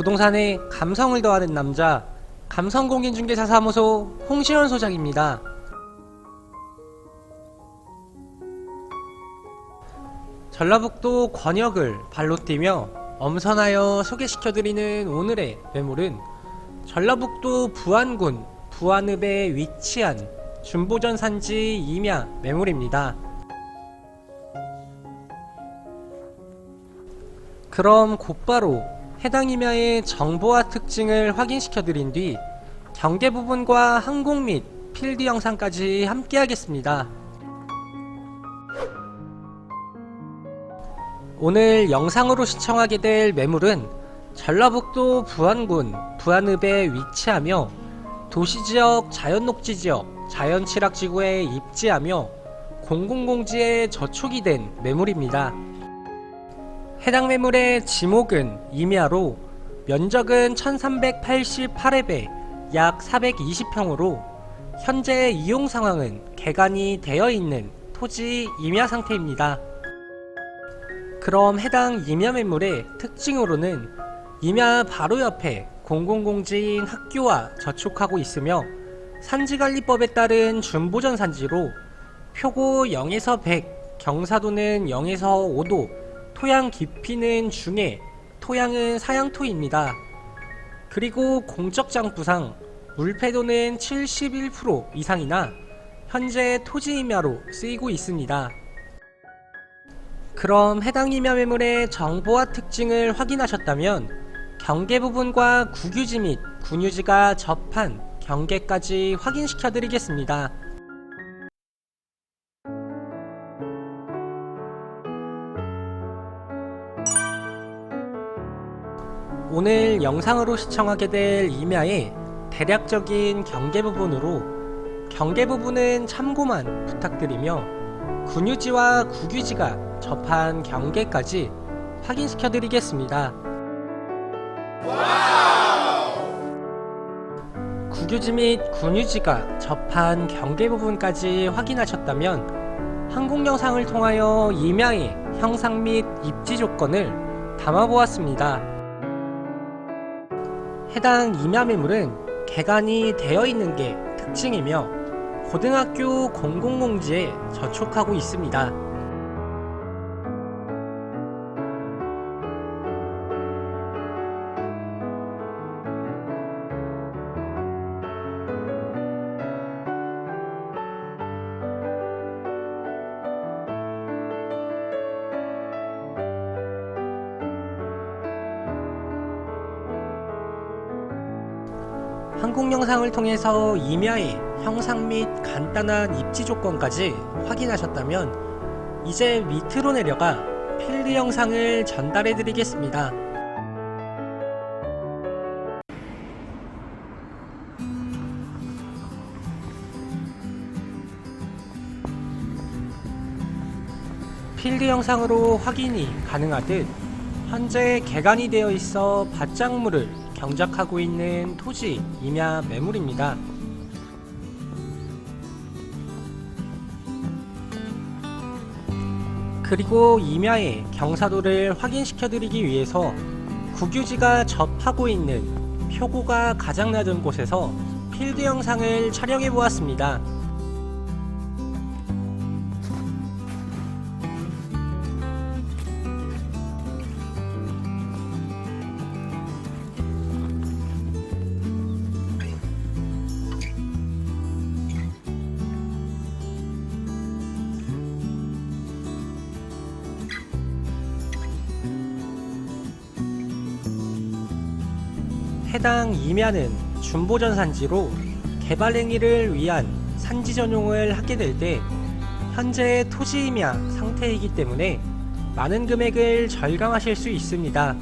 부동산에 감성을 더하는 남자 감성공인중개사 사무소 홍시현 소장입니다. 전라북도 권역을 발로 뛰며 엄선하여 소개시켜드리는 오늘의 매물은 전라북도 부안군 부안읍에 위치한 준보전 산지 임야 매물입니다. 그럼 곧바로 해당 임야의 정보와 특징을 확인시켜 드린 뒤 경계 부분과 항공 및 필드 영상까지 함께 하겠습니다. 오늘 영상으로 시청하게 될 매물은 전라북도 부안군 부안읍에 위치하며 도시지역 자연녹지지역 자연취락지구에 입지하며 공공공지에 저촉이 된 매물입니다. 해당 매물의 지목은 임야로 면적은 1388회 약 420평으로 현재 이용 상황은 개간이 되어 있는 토지 임야 상태입니다. 그럼 해당 임야 매물의 특징으로는 임야 바로 옆에 공공공지인 학교와 저촉하고 있으며 산지관리법에 따른 준보전 산지로 표고 0에서 100, 경사도는 0에서 5도, 토양 깊이는 중해, 토양은 사양토입니다. 그리고 공적장부상 물패도는 71% 이상이나 현재 토지 임야로 쓰이고 있습니다. 그럼 해당 임야 매물의 정보와 특징을 확인하셨다면 경계 부분과 국유지 및 군유지가 접한 경계까지 확인시켜 드리겠습니다. 오늘 영상으로 시청하게 될 임야의 대략적인 경계 부분으로 경계 부분은 참고만 부탁드리며 군유지와 국유지가 접한 경계까지 확인시켜 드리겠습니다. 국유지 및 군유지가 접한 경계 부분까지 확인하셨다면 항공 영상을 통하여 임야의 형상 및 입지 조건을 담아보았습니다. 해당 임야 매물은 개간이 되어 있는 게 특징이며 고등학교 공공공지에 저촉하고 있습니다. 항공 영상을 통해서 임야의 형상 및 간단한 입지 조건까지 확인하셨다면 이제 밑으로 내려가 필드 영상을 전달해 드리겠습니다. 필드 영상으로 확인이 가능하듯 현재 개간이 되어 있어 밭작물을 경작하고 있는 토지 임야 매물입니다. 그리고 임야의 경사도를 확인시켜 드리기 위해서 국유지가 접하고 있는 표고가 가장 낮은 곳에서 필드 영상을 촬영해 보았습니다. 해당 임야는 준보전 산지로 개발 행위를 위한 산지 전용을 하게 될 때 현재 토지 임야 상태이기 때문에 많은 금액을 절감하실 수 있습니다.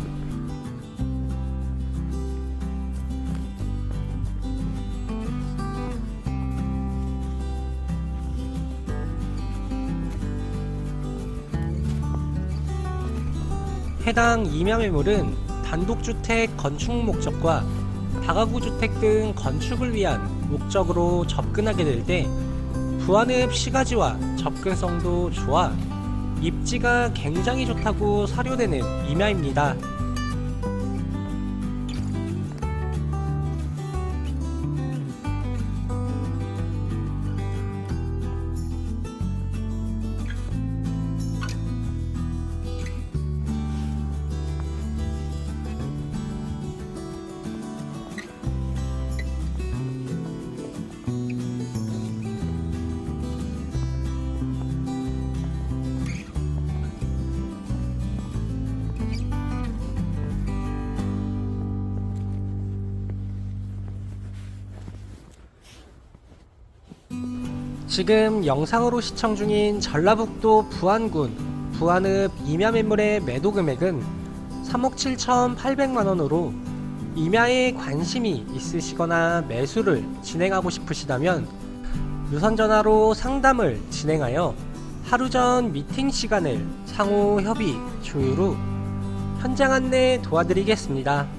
해당 임야 매물은 단독주택 건축 목적과 다가구 주택 등 건축을 위한 목적으로 접근하게 될 때 부안읍 시가지와 접근성도 좋아 입지가 굉장히 좋다고 사료되는 임야입니다. 지금 영상으로 시청 중인 전라북도 부안군 부안읍 임야 매물의 매도 금액은 3억 7,800만원으로 임야에 관심이 있으시거나 매수를 진행하고 싶으시다면 유선전화로 상담을 진행하여 하루 전 미팅 시간을 상호 협의 조율 후 현장 안내 도와드리겠습니다.